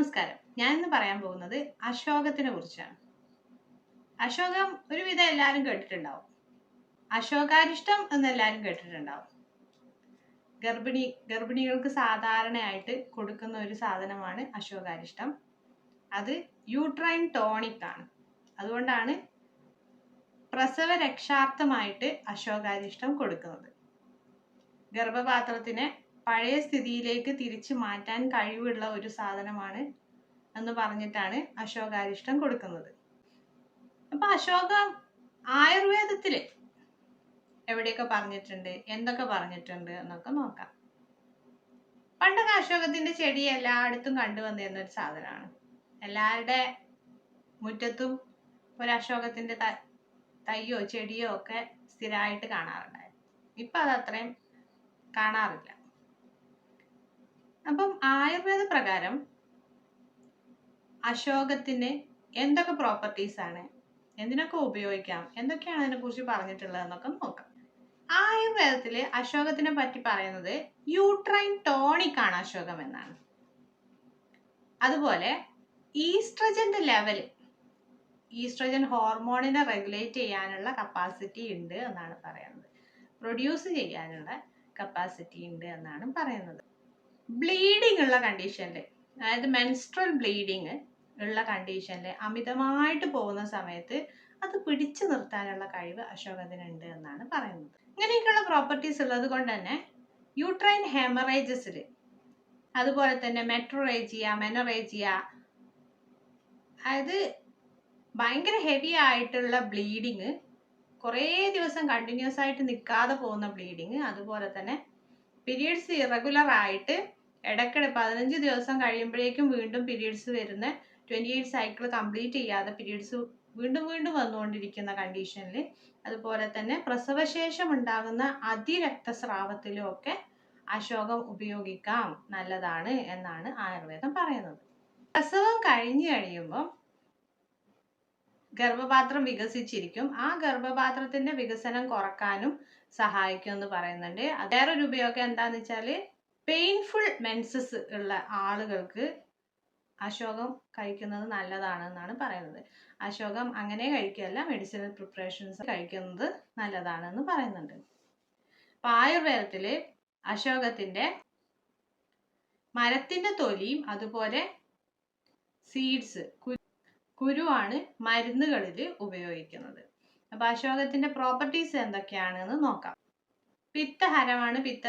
നമസ്കാരം. ഞാൻ ഇന്ന് പറയാൻ പോകുന്നത് അശോകത്തിനെ കുറിച്ചാണ്. അശോകം ഒരുവിധം എല്ലാവരും കേട്ടിട്ടുണ്ടാവും. അശോകാരിഷ്ടം എന്ന് എല്ലാവരും കേട്ടിട്ടുണ്ടാവും. ഗർഭിണി ഗർഭിണികൾക്ക് സാധാരണയായിട്ട് കൊടുക്കുന്ന ഒരു സാധനമാണ് അശോകാരിഷ്ടം. അത് യൂട്രൈൻ ടോണിക് ആണ്. അതുകൊണ്ടാണ് പ്രസവ രക്ഷാർത്ഥമായിട്ട് അശോകാരിഷ്ടം കൊടുക്കുന്നത്. ഗർഭപാത്രത്തിനെ പഴയ സ്ഥിതിയിലേക്ക് തിരിച്ചു മാറ്റാൻ കഴിവുള്ള ഒരു സാധനമാണ് എന്ന് പറഞ്ഞിട്ടാണ് അശോകാരിഷ്ടം കൊടുക്കുന്നത്. അപ്പൊ അശോക ആയുർവേദത്തിൽ എവിടെയൊക്കെ പറഞ്ഞിട്ടുണ്ട്? എന്തൊക്കെ പറഞ്ഞിട്ടുണ്ട്? എന്നൊക്കെ നോക്കാം. പണ്ടൊക്കെ അശോകത്തിന്റെ ചെടി എല്ലായിടത്തും കണ്ടുവന്നിരുന്ന ഒരു സാധനമാണ്. എല്ലാവരുടെ മുറ്റത്തും ഒരു അശോകത്തിന്റെ തയ്യോ ചെടിയോ ഒക്കെ സ്ഥിരമായിട്ട് കാണാറുണ്ടായിരുന്നു. ഇപ്പൊ അത് അത്രയും കാണാറില്ല. അപ്പം ആയുർവേദ പ്രകാരം അശോകത്തിന് എന്തൊക്കെ പ്രോപ്പർട്ടീസ് ആണ്? എന്തിനൊക്കെ ഉപയോഗിക്കാം? എന്തൊക്കെയാണ് അതിനെ കുറിച്ച് പറഞ്ഞിട്ടുള്ളതെന്നൊക്കെ നോക്കാം. ആയുർവേദത്തിൽ അശോകത്തിനെ പറ്റി പറയുന്നത് യൂട്രൈൻ ടോണിക് ആണ് അശോകം എന്നാണ്. അതുപോലെ ഈസ്ട്രജന്റെ ലെവൽ ഈസ്ട്രജൻ ഹോർമോണിനെ റെഗുലേറ്റ് ചെയ്യാനുള്ള കപ്പാസിറ്റി ഉണ്ട് എന്നാണ് പറയുന്നത്. പ്രൊഡ്യൂസ് ചെയ്യാനുള്ള കപ്പാസിറ്റി ഉണ്ട് എന്നാണ് പറയുന്നത്. ബ്ലീഡിംഗ് ഉള്ള കണ്ടീഷനിൽ അതായത് മെൻസ്ട്രൽ ബ്ലീഡിങ് ഉള്ള കണ്ടീഷനിൽ അമിതമായിട്ട് പോകുന്ന സമയത്ത് അത് പിടിച്ചു നിർത്താനുള്ള കഴിവ് അശോകത്തിനുണ്ട് എന്നാണ് പറയുന്നത്. ഇങ്ങനെയൊക്കെയുള്ള പ്രോപ്പർട്ടീസ് ഉള്ളത് കൊണ്ട് തന്നെ യൂട്രൈൻ ഹെമറേജസിൽ അതുപോലെ തന്നെ മെട്രോറേജിയ മെനറേജിയ അതായത് ഭയങ്കര ഹെവി ആയിട്ടുള്ള ബ്ലീഡിങ് കുറേ ദിവസം കണ്ടിന്യൂസ് ആയിട്ട് നിൽക്കാതെ പോകുന്ന ബ്ലീഡിങ് അതുപോലെ തന്നെ പീരിയഡ്സ് ഇറഗുലർ ആയിട്ട് ഇടയ്ക്കിടെ പതിനഞ്ച് ദിവസം കഴിയുമ്പോഴേക്കും വീണ്ടും പീരീഡ്സ് വരുന്ന ട്വന്റി എയ്റ്റ് സൈക്കിൾ കംപ്ലീറ്റ് ചെയ്യാതെ പീരീഡ്സ് വീണ്ടും വീണ്ടും വന്നുകൊണ്ടിരിക്കുന്ന കണ്ടീഷനിൽ അതുപോലെ തന്നെ പ്രസവശേഷം ഉണ്ടാകുന്ന അതിരക്തസ്രാവത്തിലും ഒക്കെ അശോകം ഉപയോഗിക്കാം. നല്ലതാണ് എന്നാണ് ആയുർവേദം പറയുന്നത്. പ്രസവം കഴിഞ്ഞു കഴിയുമ്പോൾ ഗർഭപാത്രം വികസിച്ചിരിക്കും. ആ ഗർഭപാത്രത്തിന്റെ വികസനം കുറക്കാനും സഹായിക്കും എന്ന് പറയുന്നുണ്ട് വേറൊരു ഉപയോഗം എന്താന്ന് വെച്ചാൽ പെയിൻഫുൾ മെൻസസ് ഉള്ള ആളുകൾക്ക് അശോകം കഴിക്കുന്നത് നല്ലതാണ് എന്നാണ് പറയുന്നത്. അശോകം അങ്ങനെ കഴിക്കുകയല്ല മെഡിസിനൽ പ്രിപ്പറേഷൻസ് കഴിക്കുന്നത് നല്ലതാണെന്ന് പറയുന്നുണ്ട്. അപ്പൊ അശോകത്തിന്റെ മരത്തിന്റെ തൊലിയും അതുപോലെ സീഡ്സ് കുരുവാണ് മരുന്നുകളിൽ ഉപയോഗിക്കുന്നത്. അപ്പൊ അശോകത്തിന്റെ പ്രോപ്പർട്ടീസ് എന്തൊക്കെയാണെന്ന് നോക്കാം. പിത്തഹരമാണ് പിത്ത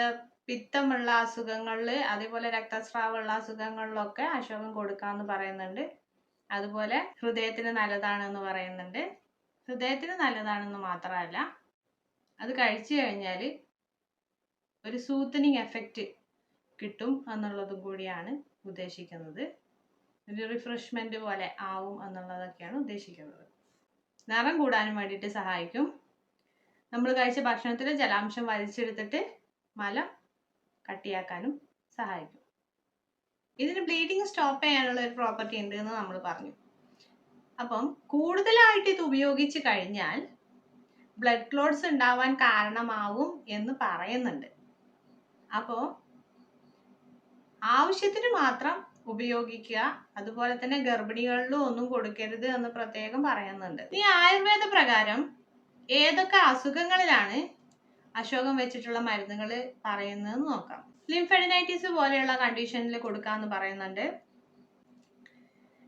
പിത്തമുള്ള അസുഖങ്ങളിൽ അതേപോലെ രക്തസ്രാവമുള്ള അസുഖങ്ങളിലൊക്കെ അശോകം കൊടുക്കാന്ന് പറയുന്നുണ്ട്. അതുപോലെ ഹൃദയത്തിന് നല്ലതാണെന്ന് പറയുന്നുണ്ട്. ഹൃദയത്തിന് നല്ലതാണെന്ന് മാത്രമല്ല അത് കഴിച്ചു കഴിഞ്ഞാൽ ഒരു സൂത്തനിങ് എഫക്റ്റ് കിട്ടും എന്നുള്ളതും കൂടിയാണ് ഉദ്ദേശിക്കുന്നത്. ഒരു റിഫ്രഷ്മെന്റ് പോലെ ആവും എന്നുള്ളതൊക്കെയാണ് ഉദ്ദേശിക്കുന്നത്. നിറം കൂടാനും വേണ്ടിയിട്ട് സഹായിക്കും. നമ്മൾ കഴിച്ച ഭക്ഷണത്തിൽ ജലാംശം വലിച്ചെടുത്തിട്ട് മലം കട്ടിയാക്കാനും സഹായിക്കും. ഇതിന് ബ്ലീഡിങ് സ്റ്റോപ്പ് ചെയ്യാനുള്ള ഒരു പ്രോപ്പർട്ടി ഉണ്ട് എന്ന് നമ്മൾ പറഞ്ഞു. അപ്പം കൂടുതലായിട്ട് ഇത് ഉപയോഗിച്ച് കഴിഞ്ഞാൽ ബ്ലഡ് ക്ലോട്ട്സ് ഉണ്ടാവാൻ കാരണമാവും എന്ന് പറയുന്നുണ്ട്. അപ്പോൾ ആവശ്യത്തിന് മാത്രം ഉപയോഗിക്കുക അതുപോലെ തന്നെ ഗർഭിണികളിലും ഒന്നും കൊടുക്കരുത് എന്ന് പ്രത്യേകം പറയുന്നുണ്ട്. ഈ ആയുർവേദ പ്രകാരം ഏതൊക്കെ അസുഖങ്ങളിലാണ് അശോകം വെച്ചിട്ടുള്ള മരുന്നുകൾ പറയുന്നതെന്ന് നോക്കാം. ലിംഫെഡിനൈറ്റിസ് പോലെയുള്ള കണ്ടീഷനിൽ കൊടുക്കാന്ന് പറയുന്നുണ്ട്.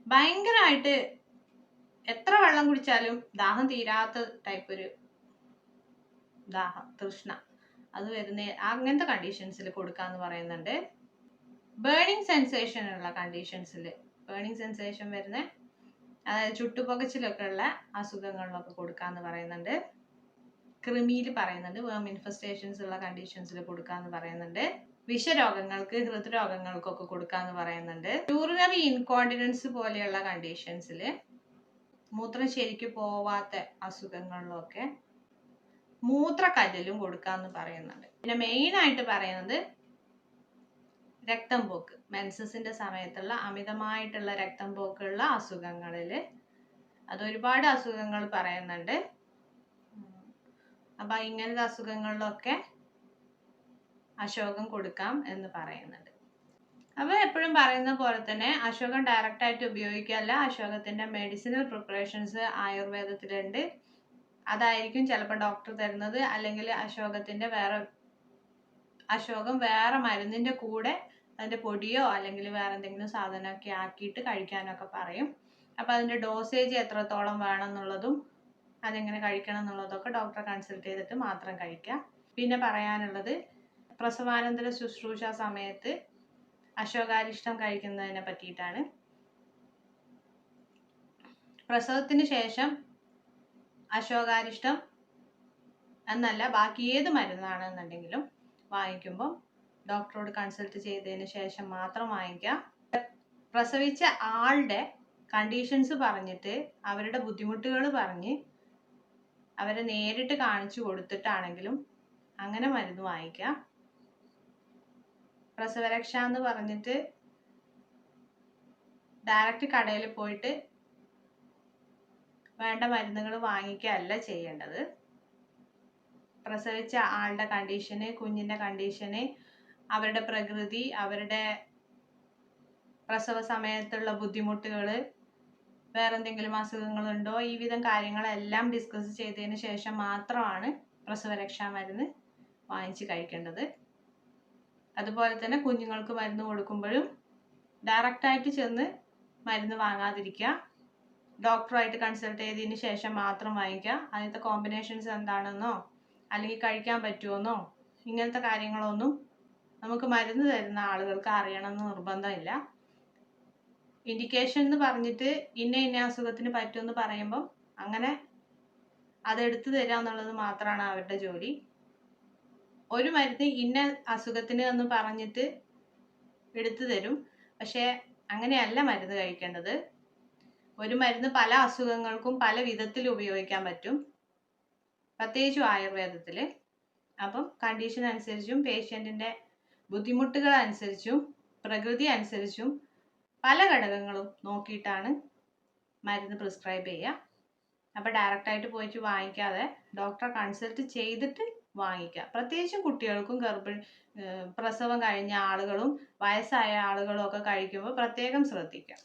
ഭയങ്കരമായിട്ട് എത്ര വെള്ളം കുടിച്ചാലും ദാഹം തീരാത്ത ടൈപ്പ് ഒരു ദാഹം തൃഷ്ണ. അത് വരുന്ന അങ്ങനത്തെ കണ്ടീഷൻസിൽ കൊടുക്കാന്ന് പറയുന്നുണ്ട്. ബേണിംഗ് സെൻസേഷൻ ഉള്ള കണ്ടീഷൻസിൽ ബേണിംഗ് സെൻസേഷൻ വരുന്ന അതായത് ചുട്ടുപൊകച്ചിലൊക്കെ ഉള്ള അസുഖങ്ങളിലൊക്കെ കൊടുക്കാന്ന് പറയുന്നുണ്ട്. കൃമിയിൽ പറയുന്നുണ്ട് വേം ഇൻഫെസ്റ്റേഷൻസ് ഉള്ള കണ്ടീഷൻസിൽ കൊടുക്കാന്ന് പറയുന്നുണ്ട്. വിഷരോഗങ്ങൾക്ക് ഹൃദ്രോഗങ്ങൾക്കൊക്കെ കൊടുക്കാന്ന് പറയുന്നുണ്ട്. യൂറിനറി ഇൻകോണ്ടിനൻസ് പോലെയുള്ള കണ്ടീഷൻസിൽ മൂത്രം ശരിക്ക് പോവാത്ത അസുഖങ്ങളിലൊക്കെ മൂത്രക്കല്ലിലും കൊടുക്കാന്ന് പറയുന്നുണ്ട്. പിന്നെ മെയിൻ ആയിട്ട് പറയുന്നത് രക്തം പോക്ക് മെൻസസിന്റെ സമയത്തുള്ള അമിതമായിട്ടുള്ള രക്തം പോക്കുള്ള അസുഖങ്ങളിൽ അതൊരുപാട് അസുഖങ്ങൾ പറയുന്നുണ്ട്. അപ്പൊ ഇങ്ങനത്തെ അസുഖങ്ങളിലൊക്കെ അശോകം കൊടുക്കാം എന്ന് പറയുന്നുണ്ട്. അപ്പോൾ എപ്പോഴും പറയുന്ന പോലെ തന്നെ അശോകം ഡയറക്റ്റ് ആയിട്ട് ഉപയോഗിക്കല്ല അശോകത്തിന്റെ മെഡിസിനൽ പ്രിപ്പറേഷൻസ് ആയുർവേദത്തിലുണ്ട്. അതായിരിക്കും ചിലപ്പോൾ ഡോക്ടർ തരുന്നത്. അല്ലെങ്കിൽ അശോകത്തിന്റെ വേറെ അശോകം വേറെ മരുന്നിന്റെ കൂടെ അതിന്റെ പൊടിയോ അല്ലെങ്കിൽ വേറെ എന്തെങ്കിലും സാധനമൊക്കെ ആക്കിയിട്ട് കഴിക്കാനൊക്കെ പറയും. അപ്പോൾ അതിന്റെ ഡോസേജ് എത്രത്തോളം വേണം എന്നുള്ളതും അതെങ്ങനെ കഴിക്കണം എന്നുള്ളതൊക്കെ ഡോക്ടറെ കൺസൾട്ട് ചെയ്തിട്ട് മാത്രം കഴിക്കുക പിന്നെ പറയാനുള്ളത് പ്രസവാനന്തര ശുശ്രൂഷ സമയത്ത് അശോകാരിഷ്ടം കഴിക്കുന്നതിനെ പറ്റിയിട്ടാണ്. പ്രസവത്തിന് ശേഷം അശോകാരിഷ്ടം എന്നല്ല ബാക്കി ഏത് മരുന്നാണെന്നുണ്ടെങ്കിലും വാങ്ങിക്കുമ്പോൾ ഡോക്ടറോട് കൺസൾട്ട് ചെയ്തതിന് ശേഷം മാത്രം വാങ്ങിക്കാം. പ്രസവിച്ച ആളുടെ കണ്ടീഷൻസ് പറഞ്ഞിട്ട് അവരുടെ ബുദ്ധിമുട്ടുകൾ പറഞ്ഞ് അവരെ നേരിട്ട് കാണിച്ചു കൊടുത്തിട്ടാണെങ്കിലും അങ്ങനെ മരുന്ന് വാങ്ങിക്കാം. പ്രസവരക്ഷ എന്ന് പറഞ്ഞിട്ട് ഡയറക്റ്റ് കടയിൽ പോയിട്ട് വേണ്ട മരുന്നുകൾ വാങ്ങിക്കുകയല്ല ചെയ്യേണ്ടത്. പ്രസവിച്ച ആളുടെ കണ്ടീഷന് കുഞ്ഞിന്റെ കണ്ടീഷന് അവരുടെ പ്രകൃതി അവരുടെ പ്രസവ സമയത്തുള്ള ബുദ്ധിമുട്ടുകൾ വേറെ എന്തെങ്കിലും അസുഖങ്ങളുണ്ടോ? ഈ വിധം കാര്യങ്ങളെല്ലാം ഡിസ്കസ് ചെയ്തതിന് ശേഷം മാത്രമാണ് പ്രസവരക്ഷാ മരുന്ന് വാങ്ങിച്ച് കഴിക്കേണ്ടത്. അതുപോലെ തന്നെ കുഞ്ഞുങ്ങൾക്ക് മരുന്ന് കൊടുക്കുമ്പോഴും ഡയറക്റ്റായിട്ട് ചെന്ന് മരുന്ന് വാങ്ങാതിരിക്കുക. ഡോക്ടറുമായിട്ട് കൺസൾട്ട് ചെയ്തതിന് ശേഷം മാത്രം വാങ്ങിക്കുക. അതിനകത്തെ കോമ്പിനേഷൻസ് എന്താണെന്നോ അല്ലെങ്കിൽ കഴിക്കാൻ പറ്റുമെന്നോ ഇങ്ങനത്തെ കാര്യങ്ങളൊന്നും നമുക്ക് മരുന്ന് തരുന്ന ആളുകൾക്ക് അറിയണമെന്ന് നിർബന്ധമില്ല. ഇൻഡിക്കേഷൻ എന്ന് പറഞ്ഞിട്ട് ഇന്ന ഇന്ന അസുഖത്തിന് പറ്റുമെന്ന് പറയുമ്പം അങ്ങനെ അതെടുത്തു തരിക എന്നുള്ളത് മാത്രമാണ് അവരുടെ ജോലി. ഒരു മരുന്ന് ഇന്ന അസുഖത്തിന് എന്ന് പറഞ്ഞിട്ട് എടുത്തു തരും. പക്ഷേ അങ്ങനെയല്ല മരുന്ന് കഴിക്കേണ്ടത്. ഒരു മരുന്ന് പല അസുഖങ്ങൾക്കും പല വിധത്തിൽ ഉപയോഗിക്കാൻ പറ്റും. പ്രത്യേകിച്ചും ആയുർവേദത്തിൽ. അപ്പം കണ്ടീഷൻ അനുസരിച്ചും പേഷ്യന്റിന്റെ ബുദ്ധിമുട്ടുകൾ അനുസരിച്ചും പ്രകൃതി അനുസരിച്ചും പല ഘടകങ്ങളും നോക്കിയിട്ടാണ് മരുന്ന് പ്രിസ്ക്രൈബ് ചെയ്യുക. അപ്പോൾ ഡയറക്റ്റായിട്ട് പോയിട്ട് വാങ്ങിക്കാതെ ഡോക്ടറെ കൺസൾട്ട് ചെയ്തിട്ട് വാങ്ങിക്കുക. പ്രത്യേകിച്ചും കുട്ടികൾക്കും ഗർഭ പ്രസവം കഴിഞ്ഞ ആളുകളും വയസ്സായ ആളുകളും ഒക്കെ കഴിക്കുമ്പോൾ പ്രത്യേകം ശ്രദ്ധിക്കുക.